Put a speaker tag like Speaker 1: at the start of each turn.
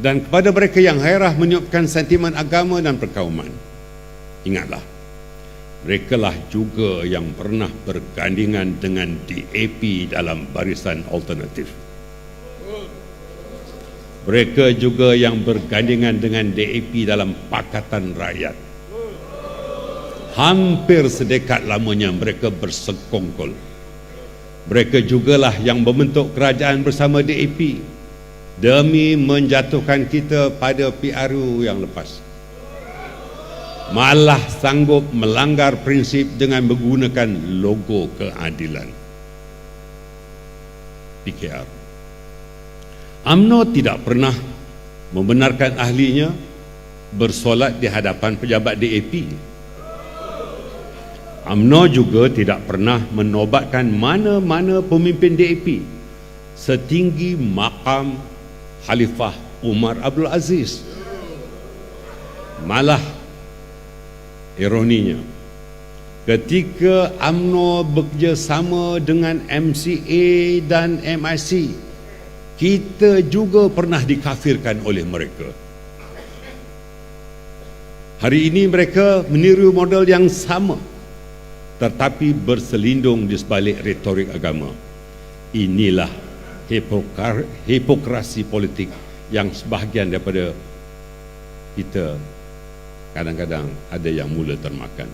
Speaker 1: Dan kepada mereka yang hairah menyebabkan sentimen agama dan perkauman. Ingatlah, mereka lah juga yang pernah bergandingan dengan DAP dalam barisan alternatif. Mereka juga yang bergandingan dengan DAP dalam Pakatan Rakyat. Hampir sedekat lamanya mereka bersekongkol. Mereka jugalah yang membentuk kerajaan bersama DAP demi menjatuhkan kita pada PRU yang lepas. Malah sanggup melanggar prinsip dengan menggunakan logo keadilan. PKR. AMNO tidak pernah membenarkan ahlinya bersolat di hadapan pejabat DAP. AMNO juga tidak pernah menobatkan mana-mana pemimpin DAP setinggi makam Khalifah Umar Abdul Aziz. Malah ironinya ketika AMNO bekerjasama dengan MCA dan MIC kita juga pernah dikafirkan oleh mereka. Hari ini mereka meniru model yang sama tetapi berselindung di sebalik retorik agama. Inilah hipokrasi politik yang sebahagian daripada kita kadang-kadang ada yang mula termakan.